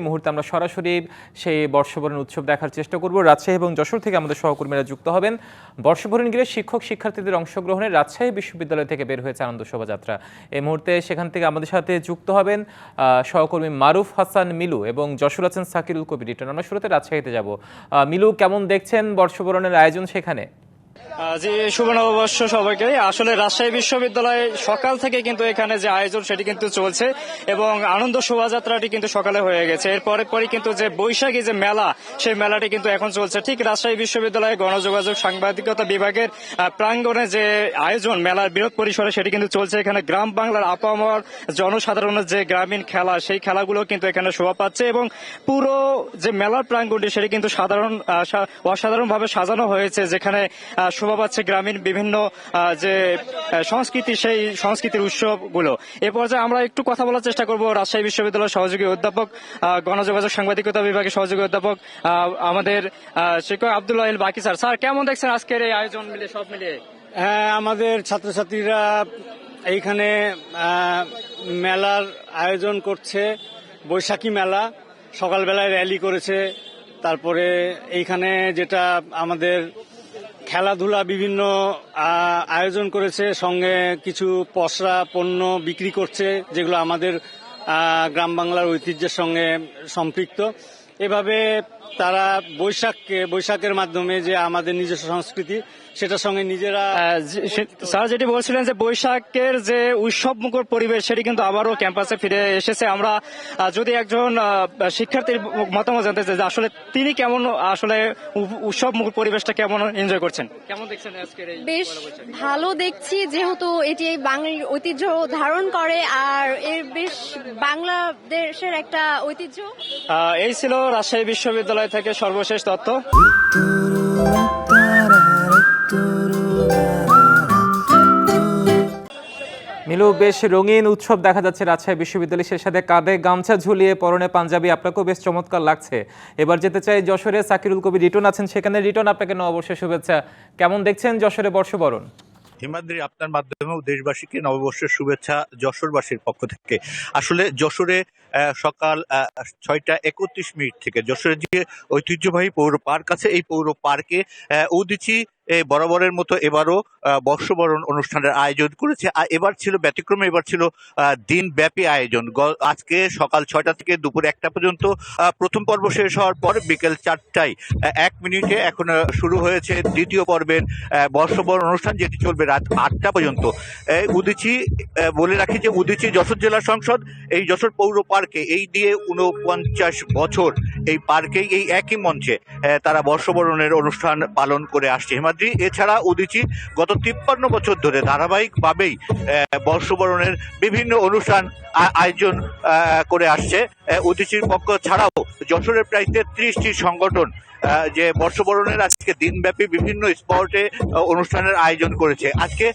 মুহূর্তে আমরা সরাসরি সেই বর্ষবরণ উৎসব দেখার চেষ্টা করব। রাজশাহী এবং যশোর থেকে আমাদের সহকর্মীরা যুক্ত হবেন। বর্ষবরণ ঘিরে শিক্ষক, শিক্ষার্থীদের অংশগ্রহণে রাজশাহী বিশ্ববিদ্যালয় থেকে বের হয়েছে আনন্দ শোভাযাত্রা। এই মুহূর্তে সেখান থেকে আমাদের সাথে যুক্ত হবেন সহকর্মী মারুফ হাসান মিলু এবং যশোর আছেন সাকিরুল কবির। রিটার্ন আমরা শুরুতে রাজশাহীতে যাব। মিলু, কেমন দেখছেন বর্ষবরণের আয়োজন সেখানে? জি শুভ নববর্ষ সবাইকে। আসলে রাজশাহী বিশ্ববিদ্যালয়ে সকাল থেকে কিন্তু এখানে যে আয়োজন, সেটি কিন্তু চলছে এবং আনন্দ শোভাযাত্রাটি কিন্তু সকালে হয়ে গেছে। এরপরে পরে কিন্তু যে বৈশাখী যে মেলা, সেই মেলাটি কিন্তু এখন চলছে। ঠিক রাজশাহী বিশ্ববিদ্যালয়ে গণযোগাযোগ, সাংবাদিকতা বিভাগের প্রাঙ্গণে যে আয়োজন, মেলার বৃহৎ পরিসরে, সেটি কিন্তু চলছে এখানে। গ্রাম বাংলার আপামর জনসাধারণের যে গ্রামীণ খেলা, সেই খেলাগুলো কিন্তু এখানে শোভা পাচ্ছে এবং পুরো যে মেলার প্রাঙ্গণটি, সেটি কিন্তু সাধারণ অসাধারণভাবে সাজানো হয়েছে, যেখানে শোভা পাচ্ছে গ্রামীণ বিভিন্ন যে সংস্কৃতি, সেই সংস্কৃতির উৎসবগুলো। এ পর্যায়ে আমরা একটু কথা বলার চেষ্টা করব রাজশাহী বিশ্ববিদ্যালয়ের সহযোগী অধ্যাপক গণযোগাযোগ সাংবাদিকতা বিভাগের সহযোগী অধ্যাপক আমাদের শিক্ষক আব্দুল্লাহ বাকি স্যার। স্যার, কেমন দেখছেন আজকের এই আয়োজন মিলে, সব মিলিয়ে? হ্যাঁ আমাদের ছাত্রছাত্রীরা এইখানে মেলার আয়োজন করছে, বৈশাখী মেলা। সকালবেলায় র্যালি করেছে, তারপরে এইখানে যেটা আমাদের খেলাধুলা বিভিন্ন আয়োজন করেছে, সঙ্গে কিছু পসরা পণ্য বিক্রি করছে, যেগুলো আমাদের গ্রাম বাংলার ঐতিহ্যের সঙ্গে সম্পৃক্ত। এভাবে তারা বৈশাখকে বৈশাখের মাধ্যমে যে আমাদের নিজস্ব সংস্কৃতি সেটার সঙ্গে নিজেরা যে- সে- স্যার যেটি বলছিলেন যে বৈশাখের যে উৎসব মুখর পরিবেশ সেটি কিন্তু আবারও ক্যাম্পাসে ফিরে এসেছে। আমরা যদি একজন শিক্ষার্থীর মতামত জানতে চাই যে আসলে তিনি কেমন আসলে উৎসব মুখর পরিবেশটা কেমন এনজয় করছেন? কেমন দেখছেন আজকের এই বেশ ভালো দেখছি যেহেতু এটি বাঙালির ঐতিহ্য ধারণ করে আর এর বেশ বাংলাদেশের একটা ঐতিহ্য। এই ছিল রাজশাহী বিশ্ববিদ্যালয় থেকে সর্বশেষ তথ্য। মিলু, বেশ রঙিন উৎসব দেখা যাচ্ছে রাজশাহী বিশ্ববিদ্যালয় সে সাথে কাঁধে গামছা ঝুলিয়ে পরনে পাঞ্জাবি, আপনাকেও বেশ চমৎকার লাগছে। এবার যেতে চাই যশোরে সাকিরুল কবি রিটন আছেন সেখানে। রিটন, আপনাকে নববর্ষের শুভেচ্ছা। কেমন দেখছেন যশোরে বর্ষবরণ? হিমাদ্রি আপনার মাধ্যমেও দেশবাসীকে নববর্ষের শুভেচ্ছা যশোরবাসীর পক্ষ থেকে। আসলে যশোরে সকাল ছয়টা একত্রিশ মিনিট থেকে যশোরের যে ঐতিহ্যবাহী পৌর পার্ক আছে, এই পৌর পার্কে উদিচি বরাবরের মতো এবারও বর্ষবরণ অনুষ্ঠানের আয়োজন করেছে। আর এবার ছিল, ব্যতিক্রমে এবার ছিল দিনব্যাপী আয়োজন। আজকে সকাল ছয়টা থেকে দুপুর একটা পর্যন্ত প্রথম পর্ব শেষ হওয়ার পর বিকেল চারটায় এক মিনিটে এখন শুরু হয়েছে দ্বিতীয় পর্বের বর্ষবরণ অনুষ্ঠান যেটি চলবে রাত আটটা পর্যন্ত। উদিচি বলে রাখি যে উদিচি যশোর জেলা সংসদ, এই যশোর পৌর পার্কে, এই দিয়ে উনপঞ্চাশ বছর এই পার্কেই, এই একই মঞ্চে তারা বর্ষবরণের অনুষ্ঠান পালন করে আসছে। হিমাদ্রি এছাড়া উদিচি গত তিপ্পান্ন বছর ধরে ধারাবাহিকভাবেই বর্ষবরণের বিভিন্ন অনুষ্ঠান আয়োজন করে আসছে। উদিচির পক্ষ ছাড়াও যশোরের প্রায় তেত্রিশটি সংগঠন যে বর্ষবরণের আজকে দিনব্যাপী বিভিন্ন স্পটে অনুষ্ঠানের আয়োজন করেছে। আজকে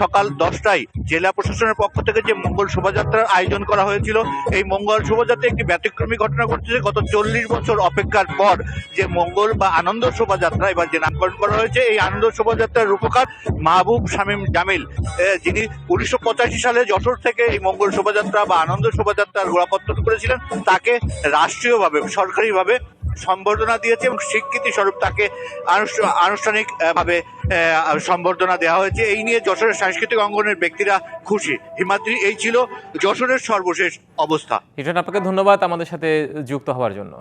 সকাল দশটায় জেলা প্রশাসনের পক্ষ থেকে যে মঙ্গল শোভাযাত্রার আয়োজন করা হয়েছিল, এই মঙ্গল শোভাযাত্রা একটি ব্যতিক্রমী ঘটনা ঘটছে। গত চল্লিশ বছর অপেক্ষার পর যে মঙ্গল বা আনন্দ শোভাযাত্রা এবার যে নামকরণ করা হয়েছে, এই আনন্দ শোভাযাত্রার রূপকার মাহবুব শামীম জামিল যিনি উনিশশো পঁচাশি সালে যশোর থেকে এই মঙ্গল শোভাযাত্রা বা আনন্দ শোভাযাত্রার গোড়াপত্তন করেছিলেন। তাকে রাষ্ট্রীয়ভাবে, সরকারিভাবে সম্বর্ধনা দিয়েছে এবং স্বীকৃতি স্বরূপ তাকে আনুষ্ঠানিকভাবে আনুষ্ঠানিক ভাবে সম্বর্ধনা দেওয়া হয়েছে। এই নিয়ে যশোরের সাংস্কৃতিক অঙ্গনের ব্যক্তিরা খুশি। হিমাদ্রি, এই ছিল যশোরের সর্বশেষ অবস্থা। এটা আপনাকে ধন্যবাদ আমাদের সাথে যুক্ত হওয়ার জন্য।